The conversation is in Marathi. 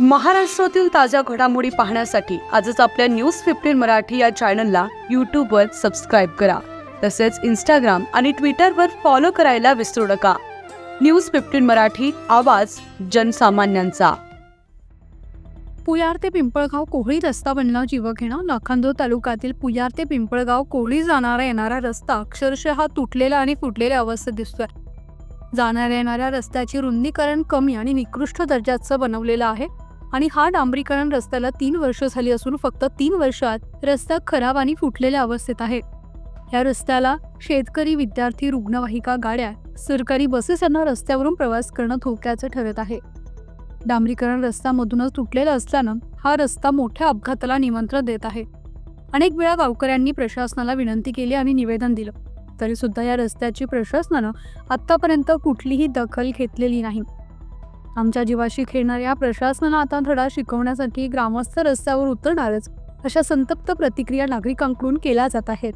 महाराष्ट्रातील ताज्या घडामोडी पाहण्यासाठी आजच आपल्या न्यूज फिफ्टीन मराठी या चॅनलला यूट्यूबवर सबस्क्राईब करा. तसेच इंस्टाग्राम आणि ट्विटरवर फॉलो करायला विसरू नका. न्यूज फिफ्टीन मराठी आवाज जनसामान्यांचा. पुयार ते पिंपळगाव कोहळी रस्ता बनला जीवघेणा लाखांदूर तालुक्यातील पुयार ते पिंपळगाव कोहळी जाणारा येणारा रस्ता अक्षरशः तुटलेला आणि फुटलेल्या अवस्थेत दिसतोय. जाणाऱ्या येणाऱ्या रस्त्याची रुंदीकरण कमी आणि निकृष्ट दर्जाचं बनवलेलं आहे. आणि हा डांबरीकरण रस्त्याला तीन वर्ष झाली असून फक्त तीन वर्षात रस्ता खराब आणि फुटलेल्या अवस्थेत आहे. या रस्त्याला शेतकरी विद्यार्थी रुग्णवाहिका गाड्या सरकारी बसेस यांना रस्त्यावरून प्रवास करणं धोक्याचं ठरत आहे. डांबरीकरण रस्त्यामधूनच तुटलेला असल्यानं हा रस्ता मोठ्या अपघाताला निमंत्रण देत आहे. अनेक वेळा गावकऱ्यांनी प्रशासनाला विनंती केली आणि निवेदन दिलं. तरी सुद्धा या रस्त्याची प्रशासनानं आतापर्यंत कुठलीही दखल घेतलेली नाही. आमच्या जीवाशी खेळणाऱ्या प्रशासनाला आता धडा शिकवण्यासाठी ग्रामस्थ रस्त्यावर उतरणारच अशा संतप्त प्रतिक्रिया नागरिकांकडून केल्या जात आहेत.